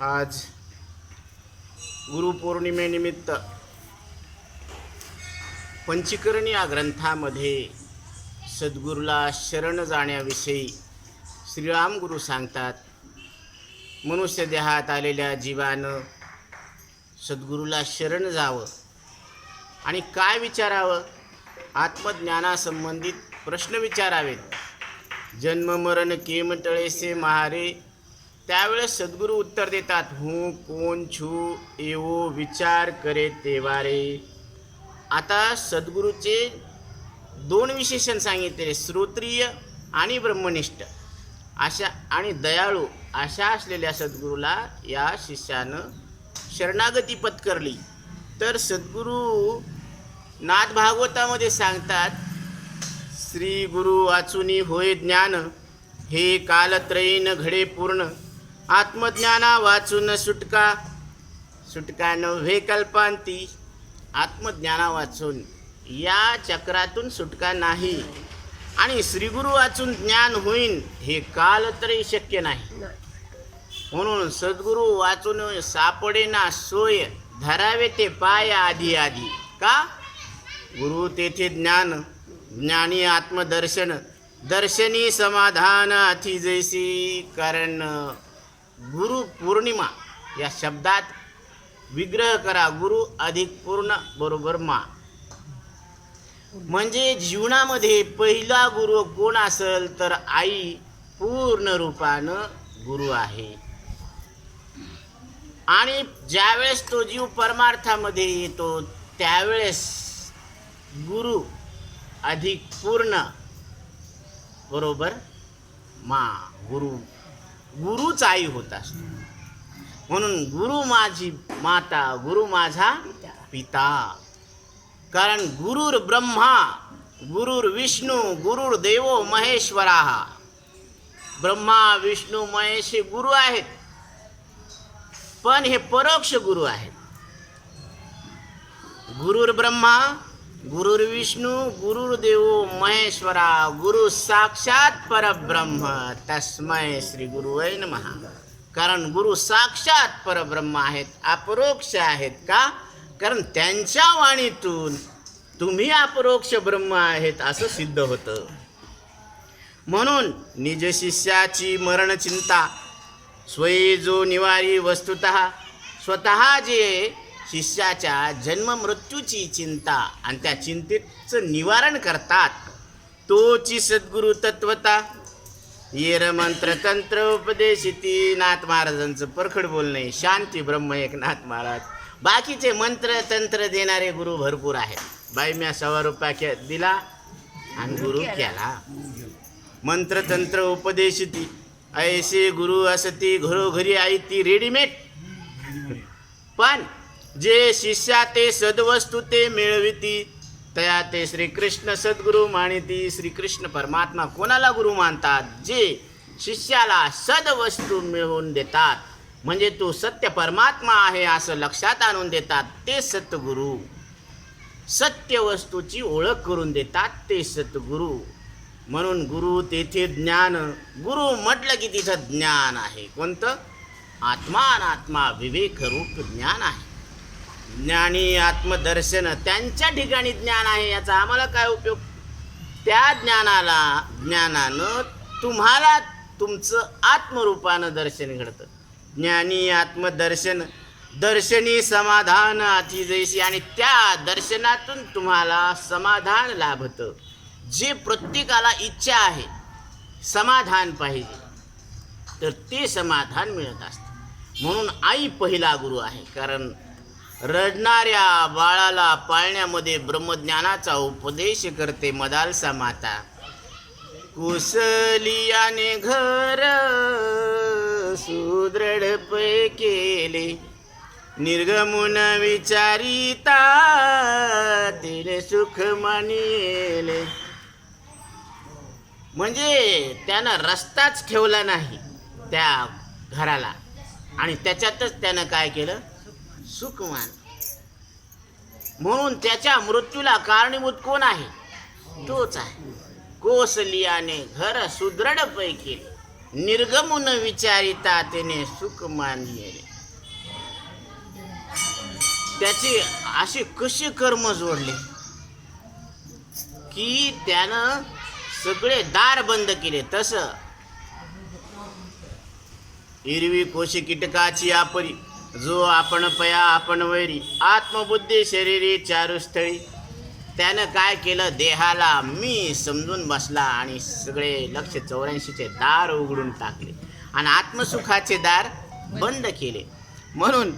आज गुरुपौर्णिमेनिमित्त पंचीकरण या ग्रंथामध्ये सद्गुरूला शरण जाण्याविषयी श्रीराम गुरु सांगतात. मनुष्य देहात आलेल्या जीवानं सद्गुरूला शरण जावं आणि काय विचारावं? आत्मज्ञानासंबंधित प्रश्न विचारावेत. जन्म मरण केम महारे त्यावेळेस सद्गुरू उत्तर देतात हूँ कोण छू एवो विचार करे तेवारे. आता सद्गुरूचे दोन विशेषण सांगितले श्रोत्रिय आणि ब्रह्मनिष्ठ. अशा आणि दयाळू अशा असलेल्या सद्गुरूला या शिष्यानं शरणागती पत्करली. तर सद्गुरू नाथ भागवतामध्ये सांगतात श्री गुरु वाचुनी होय ज्ञान हे कालत्रयीन घडे पूर्ण आत्मज्ञाना वाचून सुटका. सुटका नव्हे कल्पांती. आत्मज्ञाना वाचून. या चक्रातून सुटका नाही. आणि श्रीगुरु वाचून ज्ञान होईन हे काल तरी शक्य नाही. म्हणून सद्गुरु वाचून सापडेना सोय धरावे ते पाय आधी आधी. का? गुरु तेथे ज्ञान ज्ञानी आत्मदर्शन दर्शनी समाधान अति जैसी कारण. गुरु पौर्णिमा. या शब्दात विग्रह करा गुरु अधिक पूर्ण बरोबर मा. म्हणजे जीवनामध्ये पहिला गुरु कोण असेल तर आई पूर्ण रूपानं गुरु आहे. आणि ज्यावेळेस तो जीव परमार्थामध्ये येतो त्यावेळेस गुरु अधिक पूर्ण बरोबर मा गुरु. गुरुच आई होत असतो. म्हणून गुरु माझी माता गुरु माझा पिता. कारण गुरुर ब्रह्मा गुरुर विष्णू गुरुर देवो महेश्वरा. ब्रह्मा विष्णू महेश हे गुरु आहेत. पण हे परोक्ष गुरु आहेत. गुरुर ब्रह्मा गुरुर्विष्णू विष्णू महेश्वरा गुरु साक्षात परब्रह्म तस्मय श्री गुरु महा कारण गुरु साक्षात परब्रह्म आहेत अपरोक्ष आहेत का? कारण त्यांच्या वाणीतून तुम्ही अपरोक्ष ब्रह्म आहेत असं सिद्ध होतं. म्हणून निज शिष्याची मरण चिंता स्वयी जो निवारी वस्तुत स्वतः जे शिष्याच्या जन्म मृत्यूची चिंता आणि त्या चिंतेचं निवारण करतात. तोची सद्गुरु तत्वता. येर मंत्र तंत्र उपदेशिती. नाथ महाराजांचं परखड बोलणे. शांती ब्रह्म एक नाथ महाराज. बाकीचे मंत्र तंत्र देणारे गुरु भरपूर आहेत. बाई म्या सव्वा रुपया दिला आणि गुरु केला. मंत्र तंत्र उपदेशिती. ऐसे गुरु असती घरोघरी आई ती रेडीमेड. पण जे शिष्या ते सद्वस्तू ते मिळविती तया ते श्रीकृष्ण सद्गुरू मानिती. श्रीकृष्ण परमात्मा कोणाला गुरु मानतात? जे शिष्याला सद्वस्तू मिळवून देतात. म्हणजे तो सत्य परमात्मा आहे असं लक्षात आणून देतात ते सतगुरू सत्य वस्तूची ओळख करून देतात ते सतगुरू म्हणून गुरु तेथे ज्ञान गुरु म्हटलं की तिथं ज्ञान आहे. कोणतं? आत्मा अनात्मा विवेक रूप ज्ञान आहे. ज्ञानी आत्मदर्शन त्यांच्या ठिकाणी ज्ञान आहे याचा आम्हाला काय उपयोग? त्या ज्ञानाला ज्ञानानं तुम्हाला तुमचं आत्मरूपानं दर्शन घडतं. ज्ञानी आत्मदर्शन दर्शनी समाधान अतिजयशी आणि त्या दर्शनातून तुम्हाला समाधान लाभतं. जे प्रत्येकाला इच्छा आहे समाधान पाहिजे तर ते समाधान मिळत असतं. म्हणून आई पहिला गुरु आहे. कारण रडणाऱ्या बाळाला पाळण्यामध्ये ब्रह्मज्ञानाचा उपदेश करते मदालसा माता कुसलियाने घर सुदृढ केले. निर्गमुन विचारिता तिने सुख मानिले. म्हणजे त्यानं रस्ताच ठेवला नाही त्या घराला. आणि त्याच्यातच त्यानं काय केलं? सुखमान म्हणून त्याच्या मृत्यूला कारणीभूत कोण आहे? तोच आहे. कोसलियाने घर सुदृढ पैकी निर्गमून विचारिता तिने सुख मानले त्याची अशी कशी कर्म जोडले? की त्यानं सगळे दार बंद केले. तसं. हिरवी कोशी कीटकाची आपरी जो आपण पया आपण वैरी. आत्मबुद्धी शरीरी चारुस्थळी. त्यानं काय केलं? देहाला मी समजून बसला आणि सगळे लक्ष चौऱ्याऐंशीचे दार उघडून टाकले. आणि आत्मसुखाचे दार बंद केले. म्हणून